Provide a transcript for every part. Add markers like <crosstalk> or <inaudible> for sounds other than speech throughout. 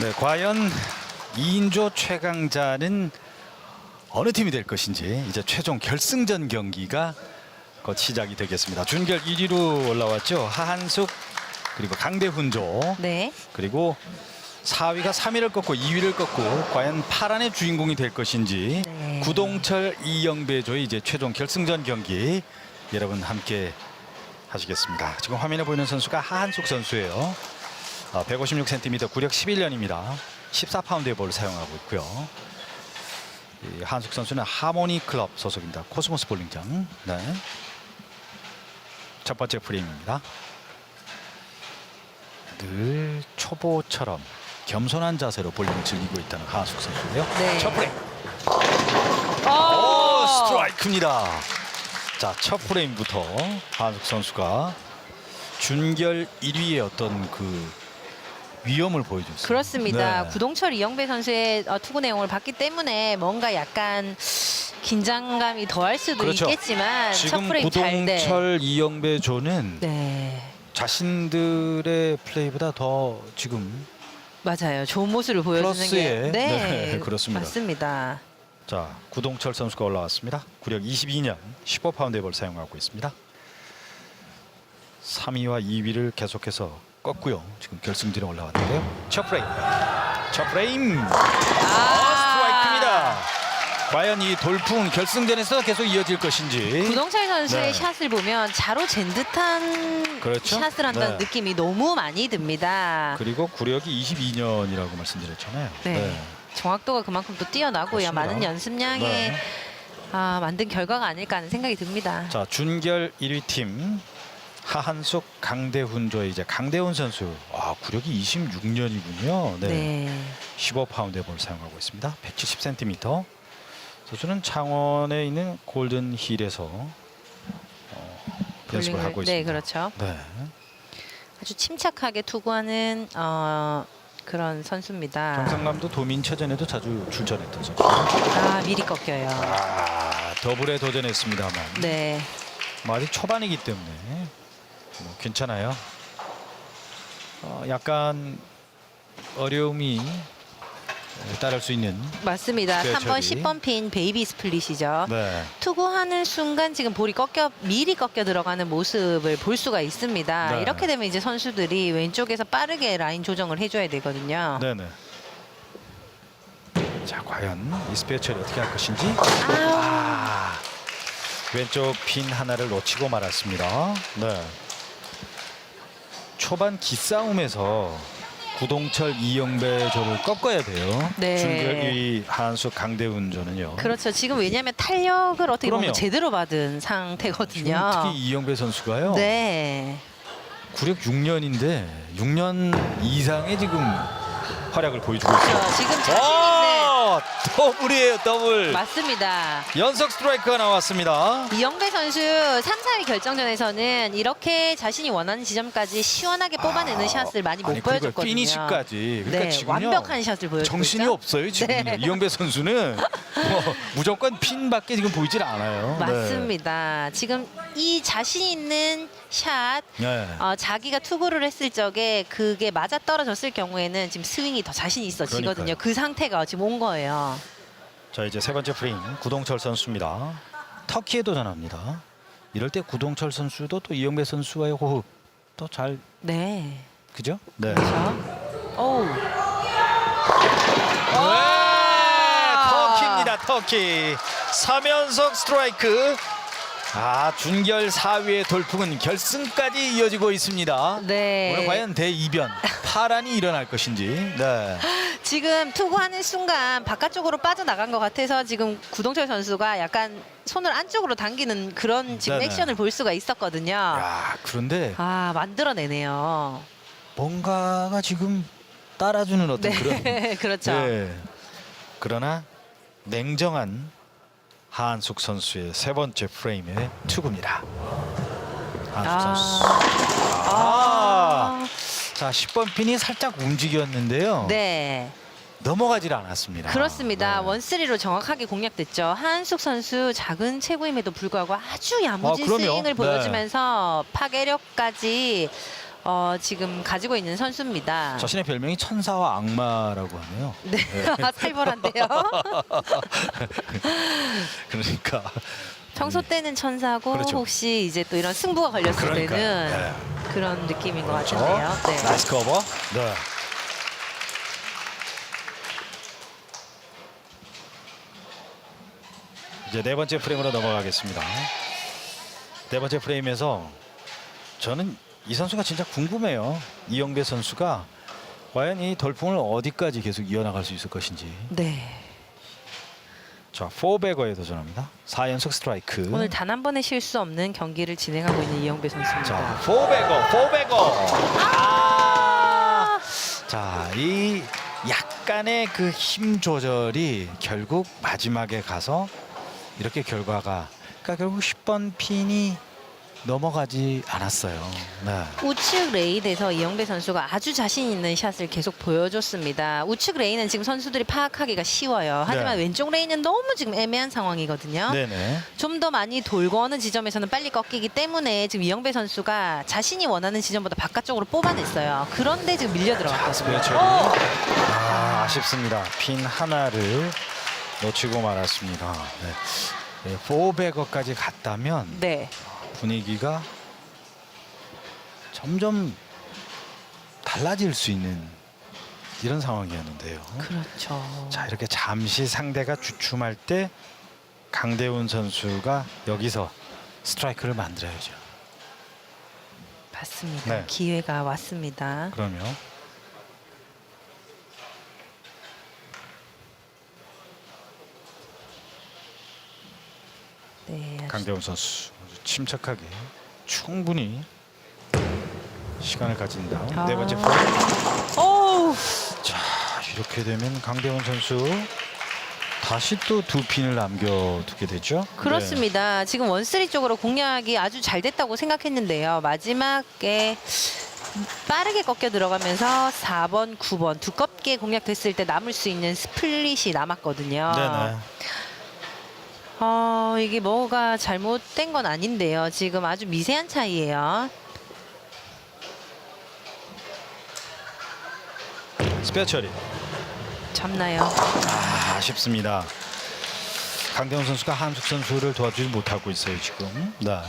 네, 과연 2인조 최강자는 어느 팀이 될 것인지 이제 최종 결승전 경기가 곧 시작이 되겠습니다. 준결 1위로 올라왔죠. 하한숙 그리고 강대훈조 네. 그리고 4위가 3위를 꺾고 2위를 꺾고 과연 파란의 주인공이 될 것인지 네. 구동철 이영배조의 이제 최종 결승전 경기 여러분 함께 하시겠습니다. 지금 화면에 보이는 선수가 하한숙 선수예요. 어, 156cm 구력 11년입니다. 14파운드의 볼을 사용하고 있고요. 이 한숙 선수는 하모니 클럽 소속입니다. 코스모스 볼링장. 네. 첫 번째 프레임입니다. 늘 초보처럼 겸손한 자세로 볼링을 즐기고 있다는 하한숙 선수고요. 네. 첫 프레임. 오, 오, 스트라이크입니다. 자, 첫 프레임부터 한숙 선수가 준결 1위의 어떤 그 위험을 보여줬습니다. 그렇습니다. 네. 구동철 이영배 선수의 어, 투구 내용을 봤기 때문에 뭔가 약간 긴장감이 더할 수도 그렇죠. 있겠지만 첫 지금 프레임 잘 돼. 구동철 이영배 조는 네. 자신들의 플레이보다 더 지금 맞아요. 좋은 모습을 보여주는 플러스에, 게 네, <laughs> 그렇습니다. 맞습니다. 자 구동철 선수가 올라왔습니다. 구력 22년 15파운드의 볼 사용하고 있습니다. 3위와 2위를 계속해서 꺾고요. 지금 결승전에 올라왔는데요. 첫 프레임, 첫 프레임 스트라이크입니다. 과연 이 돌풍 결승전에서 계속 이어질 것인지. 구동철 선수의 네. 샷을 보면 자로 잰 듯한 그렇죠. 샷을 한다는 네. 느낌이 너무 많이 듭니다. 그리고 구력이 22년이라고 말씀드렸잖아요. 네. 정확도가 그만큼 또 뛰어나고요. 그렇습니다. 많은 연습량에 네. 아, 만든 결과가 아닐까 하는 생각이 듭니다. 자 준결 1위 팀 하한숙 강대훈조의 이제 강대훈 선수. 아 구력이 26년이군요. 네. 네. 15파운드의 볼 사용하고 있습니다. 170cm. 선수는 창원에 있는 골든 힐에서 어, 연습을 볼링을- 하고 있습니다. 네, 그렇죠. 네. 아주 침착하게 투구하는 어, 그런 선수입니다. 경상남도 도민체전에도 자주 출전했던 선수. 아, 미리 꺾여요. 아 더블에 도전했습니다만 네. 뭐 아직 초반이기 때문에 뭐 괜찮아요. 어, 약간 어려움이 따를 수 있는. 맞습니다. 네, 3번, 저기. 10번 핀 베이비 스플릿이죠. 네. 투구하는 순간 지금 볼이 꺾여 미리 꺾여 들어가는 모습을 볼 수가 있습니다. 네. 이렇게 되면 이제 선수들이 왼쪽에서 빠르게 라인 조정을 해줘야 되거든요. 네네. 자 과연 이 스페어 처리 어떻게 할 것인지. 아우. 아 왼쪽 핀 하나를 놓치고 말았습니다. 네. 초반 기싸움에서 구동철 이영배 조를 꺾어야 돼요. 네. 1위 한수 강대훈 조는요. 그렇죠. 지금 왜냐하면 탄력을 어떻게 보면 그럼요. 제대로 받은 지금 상태거든요. 특히 이영배 선수가요. 네. 구력 6년인데 6년 이상의 지금 활약을 보여주고 있어요. 그렇죠. 지금 자신 있 더블이에요, 더블. 맞습니다. 연속 스트라이크가 나왔습니다. 이영배 선수 3, 4위 결정전에서는 이렇게 자신이 원하는 지점까지 시원하게 뽑아내는 샷을 많이 못 아니, 보여줬거든요. 피니시까지. 그러니까 네, 지금요. 완벽한 샷을 보여주고 정신이? 없어요 지금 네. 이영배 선수는 뭐 무조건 핀밖에 지금 보이질 않아요. 네. 맞습니다. 지금 이 자신 있는 샷 네. 어, 자기가 투구를 했을 적에 그게 맞아 떨어졌을 경우에는 지금 스윙이 더 자신 있어지거든요. 그러니까요. 그 상태가 지금 온 거예요. 자 이제 세 번째 프레임 구동철 선수입니다. 터키에 도전합니다. 이럴 때 구동철 선수도 또 이영배 선수와의 호흡 또 잘 네. 그죠? 네. 그렇죠. 오우. 네, 터키입니다. 터키. 3연속 스트라이크. 아, 준결 4위의 돌풍은 결승까지 이어지고 있습니다. 네. 오늘 과연 대이변, 파란이 일어날 것인지. 네. <laughs> 지금 투구하는 순간 바깥쪽으로 빠져나간 것 같아서 지금 구동철 선수가 약간 손을 안쪽으로 당기는 그런 지금 네네. 액션을 볼 수가 있었거든요. 야, 그런데 아 만들어내네요. 뭔가가 지금 따라주는 어떤 그런. 네, <laughs> 그렇죠. 네. 그러나 냉정한 한숙 선수의 세 번째 프레임의 투구입니다. 한숙 선수. 아. 아, 자, 10번 핀이 살짝 움직였는데요. 네, 넘어가질 않았습니다. 그렇습니다. 네. 원쓰리로 정확하게 공략됐죠. 한숙 선수 작은 체구임에도 불구하고 아주 야무진 아, 그럼요. 스윙을 네. 보여주면서 파괴력까지 어, 지금 가지고 있는 선수입니다. 자신의 별명이 천사와 악마라고 하네요. 네, <laughs> 살벌한데요. <laughs> 그러니까 평소 때는 천사고 그렇죠. 혹시 이제 또 이런 승부가 걸렸을 그러니까, 때는 네. 그런 느낌인 것 그렇죠. 같은데요. 네. 나이스 커버. 네. 이제 네 번째 프레임으로 넘어가겠습니다. 네 번째 프레임에서 저는 이 선수가 진짜 궁금해요. 이영배 선수가 과연 이 돌풍을 어디까지 계속 이어나갈 수 있을 것인지. 네. 자, 4배거에 도전합니다. 4연속 스트라이크. 오늘 단 한 번의 실수 없는 경기를 진행하고 있는 이영배 선수입니다. 자, 4배거, 4배거. 아! 자, 이 약간의 그 힘 조절이 결국 마지막에 가서 이렇게 결과가 그러니까 결국 10번 핀이 넘어가지 않았어요. 네. 우측 레인에서 이영배 선수가 아주 자신 있는 샷을 계속 보여줬습니다. 우측 레인은 지금 선수들이 파악하기가 쉬워요. 하지만 네. 왼쪽 레인은 너무 지금 애매한 상황이거든요. 네네. 좀 더 많이 돌고 어는 지점에서는 빨리 꺾이기 때문에 지금 이영배 선수가 자신이 원하는 지점보다 바깥쪽으로 뽑아냈어요. 그런데 지금 밀려 들어갔거든요. 스페처리. 아, 아쉽습니다. 핀 하나를 놓치고 말았습니다. 네. 네, 4배거까지 갔다면 네. 분위기가 점점 달라질 수 있는 이런 상황이었는데요. 그렇죠. 자 이렇게 잠시 상대가 주춤할 때 강대훈 선수가 여기서 스트라이크를 만들어야죠. 맞습니다. 네. 기회가 왔습니다. 그러면 네. 아주 강대훈 선수 침착하게 충분히 시간을 가진 다음 네 번째 아. 프레임. 오우! 자 이렇게 되면 강대훈 선수 다시 또 두 핀을 남겨두게 되죠. 그렇습니다. 지금 원쓰리 쪽으로 공략이 아주 잘 됐다고 생각했는데요. 마지막에 빠르게 꺾여 들어가면서 4번, 9번 두껍게 공략됐을 때 남을 수 있는 스플릿이 남았거든요. 네. 네네. 어, 이게 뭐가 잘못된 건 아닌데요. 지금 아주 미세한 차이예요. 스페어 처리. 잡나요? 아, 아쉽습니다. 강대훈 선수가 한숙 선수를 도와주지 못하고 있어요 지금. 네.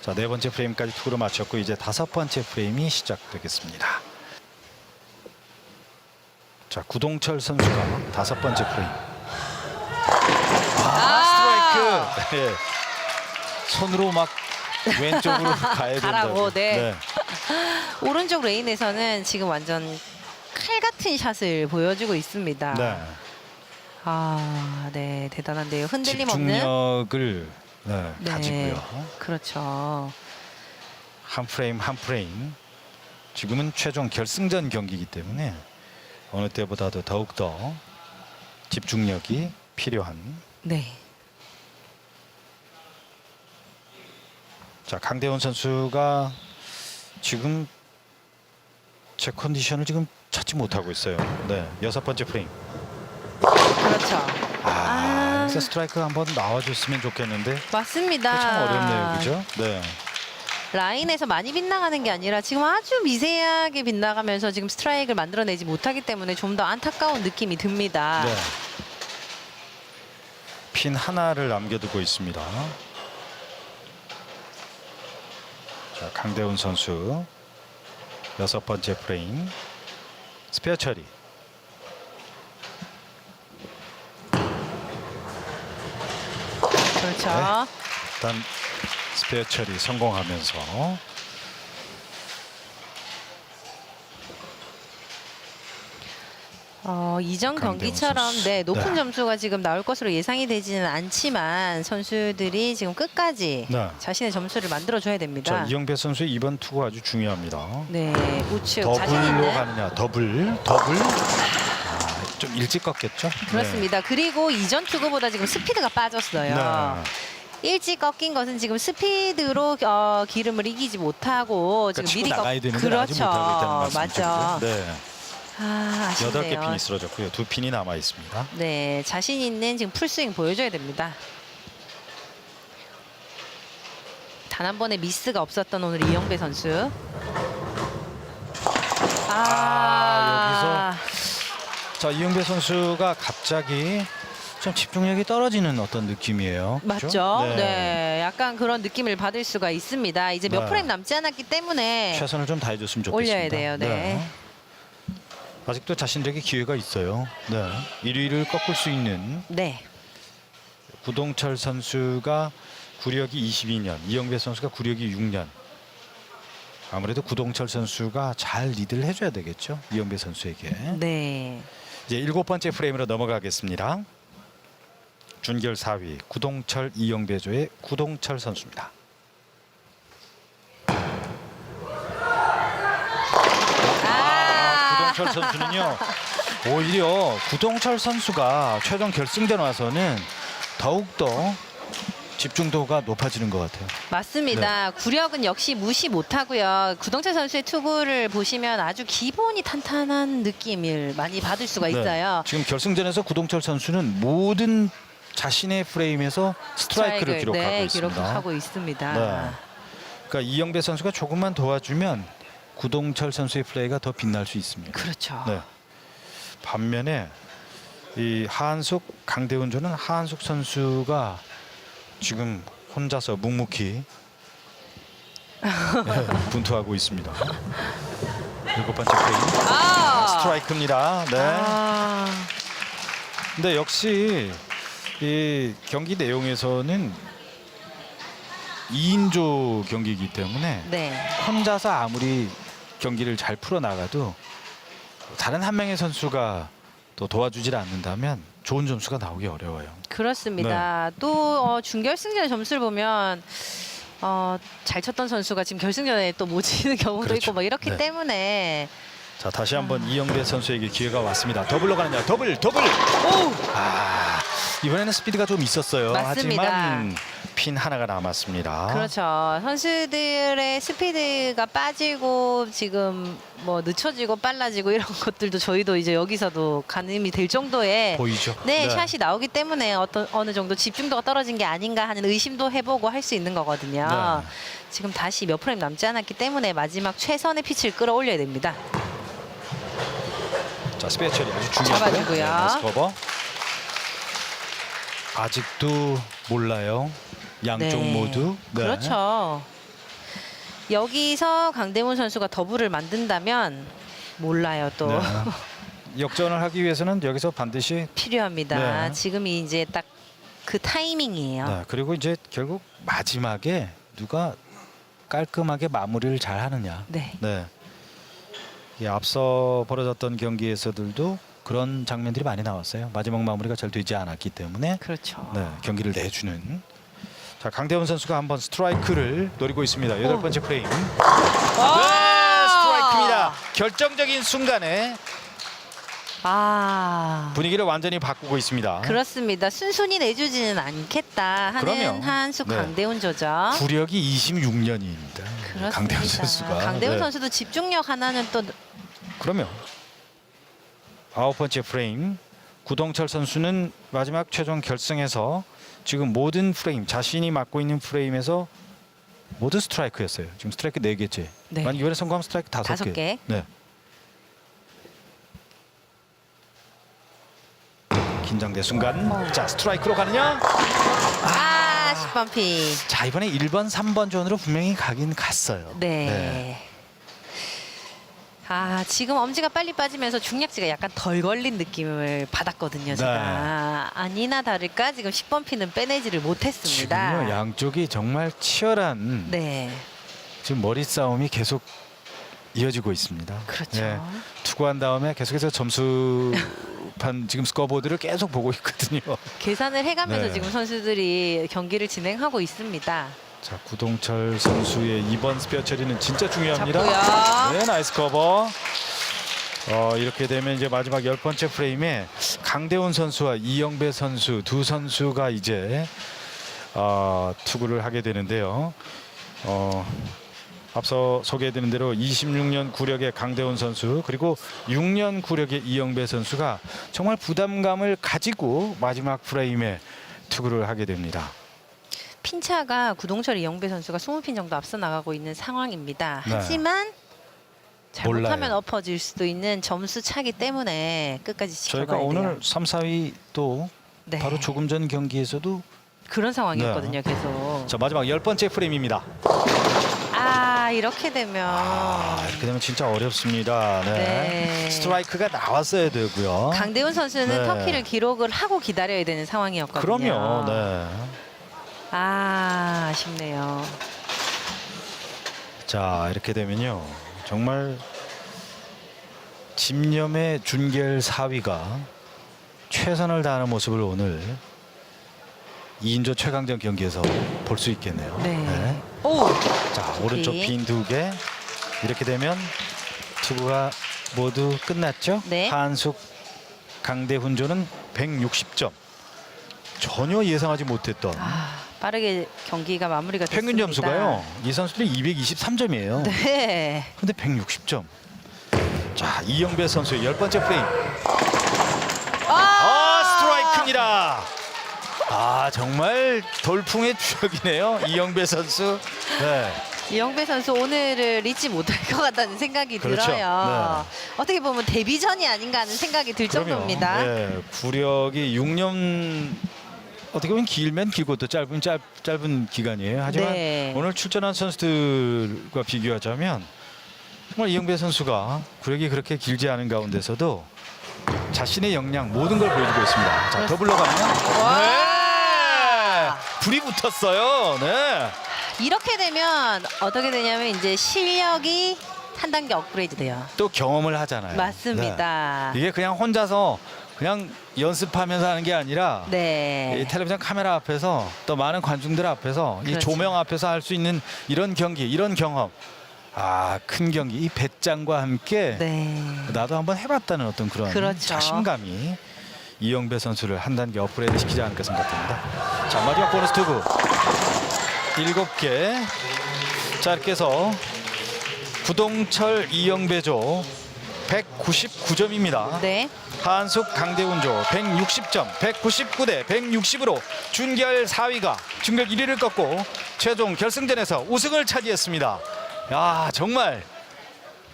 자, 네 번째 프레임까지 투구로 마쳤고 이제 다섯 번째 프레임이 시작되겠습니다. 자, 구동철 선수가 다섯 번째 프레임. 아, 스트라이크. 예. 손으로 막 왼쪽으로 <laughs> 가야 된다고. 가라고, 네. <laughs> 오른쪽 레인에서는 지금 완전 칼 같은 샷을 보여주고 있습니다. 네. 아, 네, 대단한데요. 흔들림 없는. 집중력을 네, 네. 가지고요. 그렇죠. 한 프레임 한 프레임 지금은 최종 결승전 경기이기 때문에 어느 때보다도 더욱더 집중력이 필요한 네. 자 강대훈 선수가 지금 제 컨디션을 지금 찾지 못하고 있어요. 네 여섯 번째 프레임. 그렇죠. 아, 아. 스트라이크 한번 나와줬으면 좋겠는데 맞습니다. 참 어렵네요, 그죠? 네. 라인에서 많이 빗나가는 게 아니라 지금 아주 미세하게 빗나가면서 지금 스트라이크를 만들어내지 못하기 때문에 좀 더 안타까운 느낌이 듭니다. 네. 핀 하나를 남겨두고 있습니다. 자, 강대훈 선수 여섯 번째 프레임 스페어 처리. 그렇죠. 네. 일단 스페어 처리 성공하면서 어, 이전 강대훈 경기처럼 선수. 네, 높은 네. 점수가 지금 나올 것으로 예상이 되지는 않지만 선수들이 지금 끝까지 네. 자신의 점수를 만들어줘야 됩니다. 자, 이영배 선수의 이번 투구 아주 중요합니다. 네, 우측 자신 더블로 있는 가느냐 더블 더블 아, 좀 일찍 꺾였죠? 그렇습니다. 그리고 이전 투구보다 지금 스피드가 빠졌어요. 네. 일찍 꺾인 것은 지금 스피드로 어, 기름을 이기지 못하고 그러니까 지금 치고 미리 나가야 되는데 그렇죠. 아직 못하고 있다는 말씀이죠. 맞죠. 네. 아, 여덟 개 아쉽네요. 핀이 쓰러졌고요. 두 핀이 남아 있습니다. 네, 자신 있는 지금 풀스윙 보여줘야 됩니다. 단 한 번의 미스가 없었던 오늘 이영배 선수. 아, 자 이영배 선수가 갑자기 좀 집중력이 떨어지는 어떤 느낌이에요. 그렇죠? 맞죠? 네. 약간 그런 느낌을 받을 수가 있습니다. 이제 몇 네. 프레임 남지 않았기 때문에 최선을 좀 다해줬으면 좋겠습니다. 올려야 돼요. 네. 아직도 자신들에게 기회가 있어요. 네. 1위를 꺾을 수 있는 네. 구동철 선수가 구력이 22년, 이영배 선수가 구력이 6년. 아무래도 구동철 선수가 잘 리드를 해줘야 되겠죠. 이영배 선수에게. 네. 이제 일곱 번째 프레임으로 넘어가겠습니다. 준결 4위 구동철 이영배조의 구동철 선수입니다. 구동철 선수는요 오히려 구동철 선수가 최종 결승전 와서는 더욱더 집중도가 높아지는 것 같아요. 맞습니다. 네. 구력은 역시 무시 못하고요. 구동철 선수의 투구를 보시면 아주 기본이 탄탄한 느낌을 많이 받을 수가 있어요. 네. 지금 결승전에서 구동철 선수는 모든 자신의 프레임에서 스트라이크를 기록하고 네, 있습니다. 기록하고 있습니다. 네. 그러니까 이영배 선수가 조금만 도와주면 구동철 선수의 플레이가 더 빛날 수 있습니다. 그렇죠. 네. 반면에 이 하한숙 강대훈 조는 하한숙 선수가 지금 혼자서 묵묵히 <laughs> 네, 분투하고 있습니다. 일곱 번째 프레임 아, 스트라이크입니다. 네. 아, 근데 역시 이 경기 내용에서는 2인조 경기이기 때문에 네. 혼자서 아무리 경기를 잘 풀어 나가도 다른 한 명의 선수가 또 도와주질 않는다면 좋은 점수가 나오기 어려워요. 그렇습니다. 네. 또 어, 준결승전 점수를 보면 어, 잘 쳤던 선수가 지금 결승전에 또못 치는 <laughs> 경우도 그렇죠. 있고 뭐 이렇기 네. 때문에 자 다시 한번 이영배 선수에게 기회가 왔습니다. 더블로 가느냐? 더블, 더블. 아 이번에는 스피드가 좀 있었어요. 맞습니다. 하지만 핀 하나가 남았습니다. 그렇죠. 선수들의 스피드가 빠지고 지금 뭐 늦춰지고 빨라지고 이런 <laughs> 것들도 저희도 이제 여기서도 가늠이 될 정도의 보이죠? 네, 샷이 나오기 때문에 어떤 어느 정도 집중도가 떨어진 게 아닌가 하는 의심도 해보고 할 수 있는 거거든요. 네. 지금 다시 몇 프레임 남지 않았기 때문에 마지막 최선의 피치를 끌어올려야 됩니다. 자 스페어 처리 아주 중요하고요. 잡아주고요. 네, 나이스 커버. 아직도 몰라요. 양쪽 네. 모두. 네. 그렇죠. 여기서 강대문 선수가 더블을 만든다면 몰라요 또 네. <laughs> 역전을 하기 위해서는 여기서 반드시 필요합니다. 네. 지금이 이제 딱 그 타이밍이에요. 네, 그리고 이제 결국 마지막에 누가 깔끔하게 마무리를 잘 하느냐. 네. 네. 이 앞서 벌어졌던 경기에서들도 그런 장면들이 많이 나왔어요. 마지막 마무리가 잘 되지 않았기 때문에 그렇죠. 네, 경기를 내주는. 자 강대훈 선수가 한번 스트라이크를 노리고 있습니다. 여덟 번째 프레임. 네, 스트라이크입니다. 결정적인 순간에 아. 분위기를 완전히 바꾸고 있습니다. 그렇습니다. 순순히 내주지는 않겠다 하는 그럼요. 한숙 네. 강대훈 조죠. 구력이 26년입니다. 그렇습니다. 강대훈 선수가. 강대훈 네. 선수도 집중력 하나는 또 그러면 아홉 번째 프레임 구동철 선수는 마지막 최종 결승에서 지금 모든 프레임 자신이 맡고 있는 프레임에서 모두 스트라이크였어요. 지금 스트라이크 네 개째. 네. 만약 이번에 성공하면 스트라이크 다섯 다섯 개. 개. 네. 긴장된 순간 어. 자 스트라이크로 가느냐? 아, 10번 피. 자 이번에 1번 3번 존으로 분명히 가긴 갔어요. 네. 아 지금 엄지가 빨리 빠지면서 중략지가 약간 덜 걸린 느낌을 받았거든요. 제가 아니나 다를까 지금 10번 피는 빼내지를 못했습니다. 지금요 양쪽이 정말 치열한 네, 지금 머리 싸움이 계속 이어지고 있습니다. 그렇죠. 예, 투구한 다음에 계속해서 점수판 <laughs> 지금 스코어보드를 계속 보고 있거든요. 계산을 해가면서 네. 지금 선수들이 경기를 진행하고 있습니다. 자 구동철 선수의 이번 스페어 처리는 진짜 중요합니다. 잡고요. 네, 나이스 커버. 어, 이렇게 되면 이제 마지막 열 번째 프레임에 강대훈 선수와 이영배 선수 두 선수가 이제 어, 투구를 하게 되는데요. 어, 앞서 소개해드린 대로 26년 구력의 강대훈 선수 그리고 6년 구력의 이영배 선수가 정말 부담감을 가지고 마지막 프레임에 투구를 하게 됩니다. 핀차가 구동철 이영배 선수가 20핀 정도 앞서 나가고 있는 상황입니다. 네. 하지만 잘못하면 몰라요. 엎어질 수도 있는 점수 차기 때문에 끝까지 지켜봐야 저희가 오늘 돼요. 3, 4위 또 네. 바로 조금 전 경기에서도 그런 상황이었거든요. 계속. 자 마지막 열 번째 프레임입니다. 아 이렇게 되면 아, 이렇게 되면 진짜 어렵습니다. 네. 네. 스트라이크가 나왔어야 되고요. 강대훈 선수는 네. 터키를 기록을 하고 기다려야 되는 상황이었거든요. 그럼요. 네. 아 아쉽네요. 자 이렇게 되면요 정말 집념의 준결 4위가 최선을 다하는 모습을 오늘 2인조 최강전 경기에서 볼 수 있겠네요. 네. 오. 자 오른쪽 네. 빈 두 개 이렇게 되면 투구가 모두 끝났죠. 네. 한숙 강대훈조는 160점 전혀 예상하지 못했던 아 빠르게 경기가 마무리가 됐습니다. 평균 점수가요. 이 선수들이 223점이에요. 네. 근데 160점. 자 이영배 선수의 열 번째 프레임. 아, 아 스트라이크입니다. 아 정말 돌풍의 추억이네요. 이영배 선수. 네. 이영배 선수 오늘을 잊지 못할 것 같다는 생각이 그렇죠. 들어요. 어떻게 보면 데뷔전이 아닌가 하는 생각이 들 정도입니다. 네, 구력이 6년 어떻게 보면 길면 길고 또 짧은 짧, 짧은 기간이에요. 하지만 네. 오늘 출전한 선수들과 비교하자면 정말 이영배 선수가 구력이 그렇게 길지 않은 가운데서도 자신의 역량 모든 걸 보여주고 있습니다. 자 더블로 가면 와! 네! 불이 붙었어요. 네. 이렇게 되면 어떻게 되냐면 이제 실력이 한 단계 업그레이드 돼요. 또 경험을 하잖아요. 맞습니다. 네. 이게 그냥 혼자서 그냥 연습하면서 하는 게 아니라 이 네. 텔레비전 카메라 앞에서 또 많은 관중들 앞에서 이 그렇죠. 조명 앞에서 할 수 있는 이런 경기, 이런 경험. 아, 큰 경기 이 배짱과 함께 네. 나도 한번 해 봤다는 어떤 그런 그렇죠. 자신감이 이영배 선수를 한 단계 업그레이드 시키지 않을까 생각됩니다. 자 마지막 보너스 투구 일곱 개. 자 이렇게 해서 구동철 이영배조 199점입니다. 네. 한숙 강대훈조 160점 199대 160으로 준결 4위가 준결 1위를 꺾고 최종 결승전에서 우승을 차지했습니다. 야 정말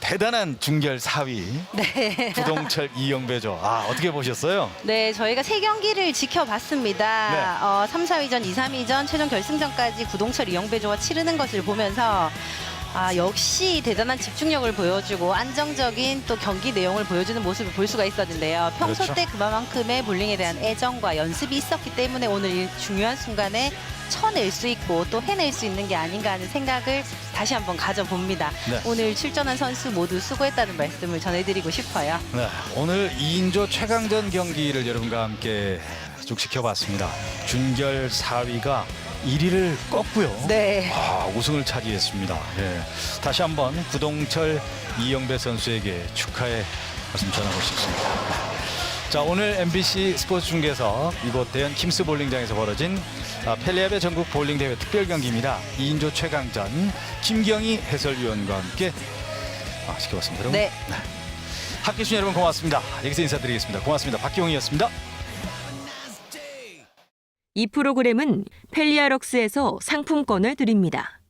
대단한 준결 4위 <laughs> 네. 구동철 이영배죠. 아 어떻게 보셨어요? 네, 저희가 세 경기를 지켜봤습니다. 네. 어, 3, 4위전, 2, 3위전, 최종 결승전까지 구동철 이영배조가 치르는 것을 보면서 아, 역시 대단한 집중력을 보여주고 안정적인 또 경기 내용을 보여주는 모습을 볼 수가 있었는데요. 평소 그렇죠. 때 그만큼의 볼링에 대한 애정과 연습이 있었기 때문에 오늘 이 중요한 순간에 쳐낼 수 있고 또 해낼 수 있는 게 아닌가 하는 생각을 다시 한번 가져봅니다. 네. 오늘 출전한 선수 모두 수고했다는 말씀을 전해드리고 싶어요. 네, 오늘 2인조 최강전 경기를 여러분과 함께 쭉 지켜봤습니다. 준결 4위가 1위를 꺾고요. 네. 아, 우승을 차지했습니다. 예. 다시 한번 구동철 이영배 선수에게 축하의 말씀 전하고 싶습니다. 자 오늘 MBC 스포츠 중계에서 이곳 대연 킴스 볼링장에서 벌어진 아, 펠리아베 전국 볼링 대회 특별 경기입니다. 2인조 최강전 김경희 해설위원과 함께 아, 지켜봤습니다. 여러분. 네. 학교 신 여러분 고맙습니다. 여기서 인사드리겠습니다. 고맙습니다. 박기용이었습니다. 이 프로그램은 펠리아럭스에서 상품권을 드립니다.